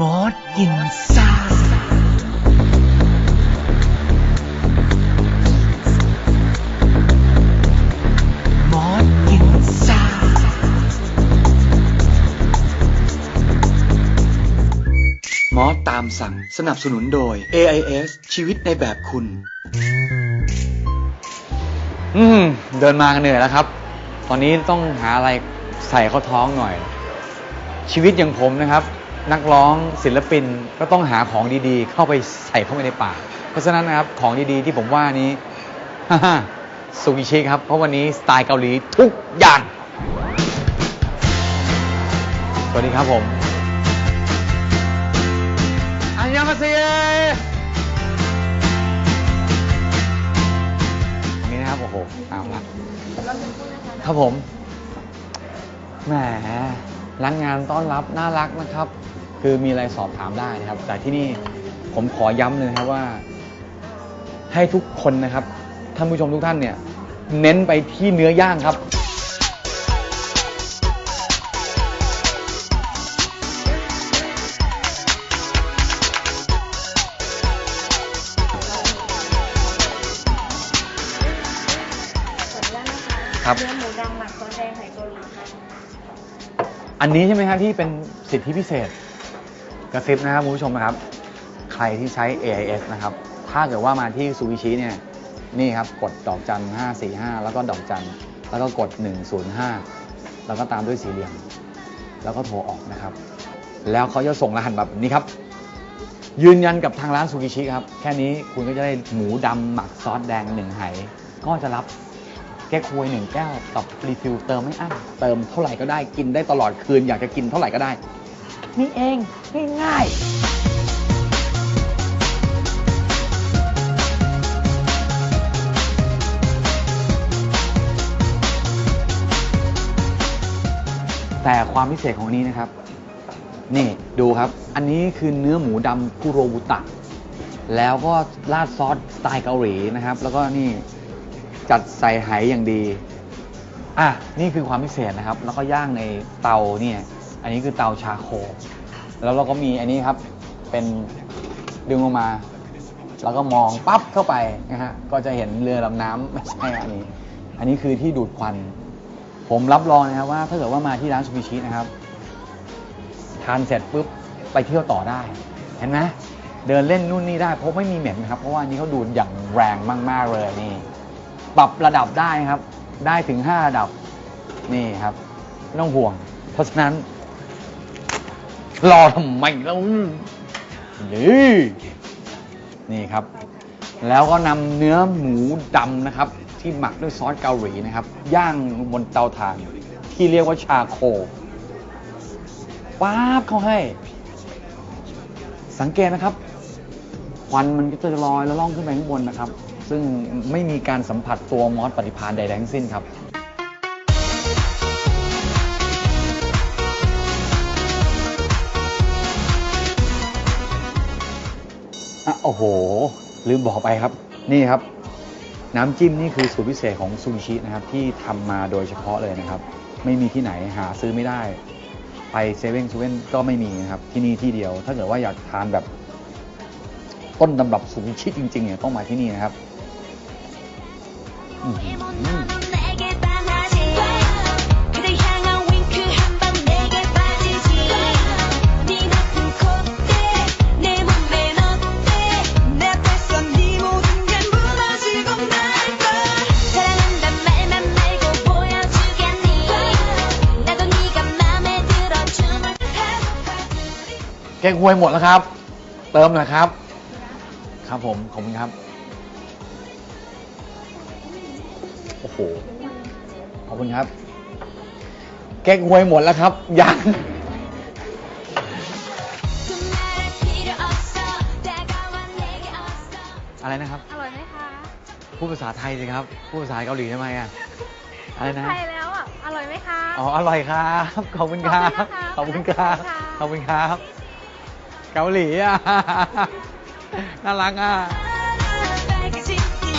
มอสกินซ่ามอสกินซ่ามอตามสั่งสนับสนุนโดย AIS ชีวิตในแบบคุณ อืมเดินมาเหนื่อยแล้วครับ ตอนนี้ต้องหาอะไรใส่เข้าท้องหน่อย ชีวิตอย่างผมนะครับ นักร้องศิลปินก็ต้องหาของดีๆ เข้าไปใส่เข้าไปในปาก เพราะฉะนั้นนะครับของดีๆที่ผมว่านี้ซูกิชิครับ เพราะวันนี้สไตล์เกาหลีทุกอย่าง สวัสดีครับผม อันยองมาเซียตรงนี้นะครับ โอ้โหเอาละครับผม แหมร้านงานต้อนรับน่ารักนะครับ คือมีอะไรสอบถามได้นะครับ แต่ที่นี่ผมขอย้ำเลยนะครับว่า ให้ทุกคนนะครับท่านผู้ชมทุกท่านเนี่ย เน้นไปที่เนื้อย่างครับ ครับ เนื้อหมูดำหมักซอสแดงไข่เกาหลีค่ะ อันนี้ใช่ไหมครับที่เป็นสิทธิพิเศษ กระซิบนะครับคุณผู้ชมนะครับ ใครที่ใช้ AIS นะครับ ถ้าเกิดว่ามาที่ซูบิชิเนี่ย นี่ครับ กดดอกจัน 545 แล้วก็ดอกจัน แล้วก็กด 105 แล้วก็ตามด้วยสีเหลี่ยม แล้วก็โทรออกนะครับ แล้วเขาจะส่งรหัสแบบนี้ครับ ยืนยันกับทางร้านซูกิชิครับ แค่นี้คุณก็จะได้หมูดำหมักซอสแดงหนึ่งไหก็จะรับแก้ควยหนึ่งแก้วกับรีฟิลเติมไม่อั้นเติมเท่าไหร่ก็ได้กินได้ตลอดคืน อยากจะกินเท่าไหร่ก็ได้ นี่เองง่ายๆ แต่ความพิเศษของอันนี้นะครับ นี่ดูครับ อันนี้คือเนื้อหมูดำคุโรบุตะ แล้วก็ราดซอสสไตล์เกาหลีนะครับ แล้วก็นี่จัดใส่ไหอย่างดี อะ นี่คือความพิเศษนะครับ แล้วก็ย่างในเตาเนี่ย อันนี้คือเตาชาโค แล้วเราก็มีอันนี้ครับ เป็นดึงออกมา แล้วก็มองปั๊บเข้าไปนะฮะ ก็จะเห็นเรือลำน้ำไม่ใช่อันนี้ อันนี้คือที่ดูดควัน ผมรับรองนะครับว่าถ้าเกิดว่ามาที่ร้านซูบิชินะครับ ทานเสร็จปุ๊บไปเที่ยวต่อได้ เห็นไหมเดินเล่นนู่นนี่ได้เพราะไม่มีเหม็นครับ เพราะว่านนี้เขาดูดอย่างแรงมาก ๆ เลยนี่ ปรับระดับได้ครับ ได้ถึง 5 ระดับนี่ครับไม่ต้องห่วง เพราะฉะนั้น รอทำไมแล้วนี่นี่ครับ แล้วก็นำเนื้อหมูดำนะครับ ที่หมักด้วยซอสเกาหลีนะครับ ย่างบนเตาถ่าน ที่เรียกว่าชาโคป๊าบเขาให้ สังเกตนะครับควันมันก็จะลอยแล้วล่องขึ้นไปข้างบนนะครับ ซึ่งไม่มีการสัมผัสตัวมอสปฏิพานใดๆทั้งสิ้นครับ โอ้โห ลืมบอกไปครับ นี่ครับ น้ำจิ้มนี่คือสูตรพิเศษของซูชินะครับที่ทำมาโดยเฉพาะเลยนะครับ ไม่มีที่ไหนหาซื้อไม่ได้ ไปเซเว่นซูเว่นก็ไม่มีนะครับ ที่นี่ที่เดียว ถ้าเกิดว่าอยากทานแบบต้นตำรับซูชิจริงๆเนี่ยต้องมาที่นี่นะครับ แกงควยหมดแล้วครับ เติมหน่อยครับ ครับผมขอบคุณครับ โอ้โห ขอบคุณครับ แกงควยหมดแล้วครับ ยันอะไรนะครับ อร่อยไหมคะพูดภาษาไทยสิครับ พูดภาษาเกาหลีทำไมอะ อะไรนะไทยแล้วอะ อร่อยไหมคะ อ๋อ อร่อยครับ ขอบคุณครับ ขอบคุณครับ ขอบคุณครับ เกาหลีอะ น่ารักอะอ